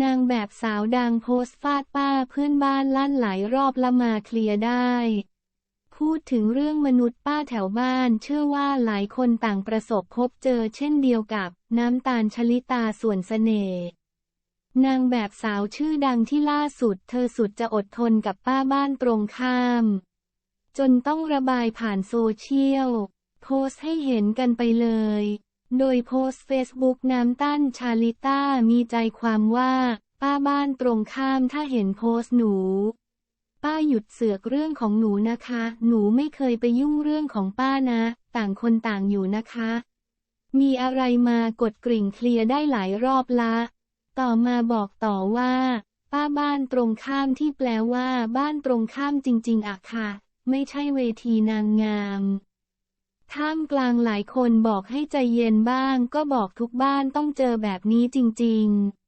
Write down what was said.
นางแบบสาวดังโพสต์ฟาดป้าเพื่อนบ้านลั่นหลายรอบละมาเคลียร์ได้ พูดถึงเรื่องมนุษย์ป้าแถวบ้าน เชื่อว่าหลายคนต่างประสบพบเจอเช่นเดียวกับน้ำตาลชลิตาส่วนเสน่ห์นางแบบสาวชื่อดังที่ล่าสุด เธอสุดจะอดทนกับป้าบ้านตรงข้าม จนต้องระบายผ่านโซเชียล โพสให้เห็นกันไปเลย โดยโพสต์เฟซบุ๊กน้ำตั้นชาลิต้ามีใจความว่า ป้าบ้านตรงข้ามถ้าเห็นโพสต์หนู ป้าหยุดเสือกเรื่องของหนูนะคะ หนูไม่เคยไปยุ่งเรื่องของป้านะ ต่างคนต่างอยู่นะคะ มีอะไรมากดกริ่งเคลียร์ได้หลายรอบละ ต่อมาบอกต่อว่า ป้าบ้านตรงข้ามที่แปลว่า บ้านตรงข้ามจริง ๆอะค่ะ ไม่ใช่เวทีนางงาม ท่ามกลางหลายคนบอกให้ใจเย็นบ้าง ก็บอกทุกบ้านต้องเจอแบบนี้จริง ๆ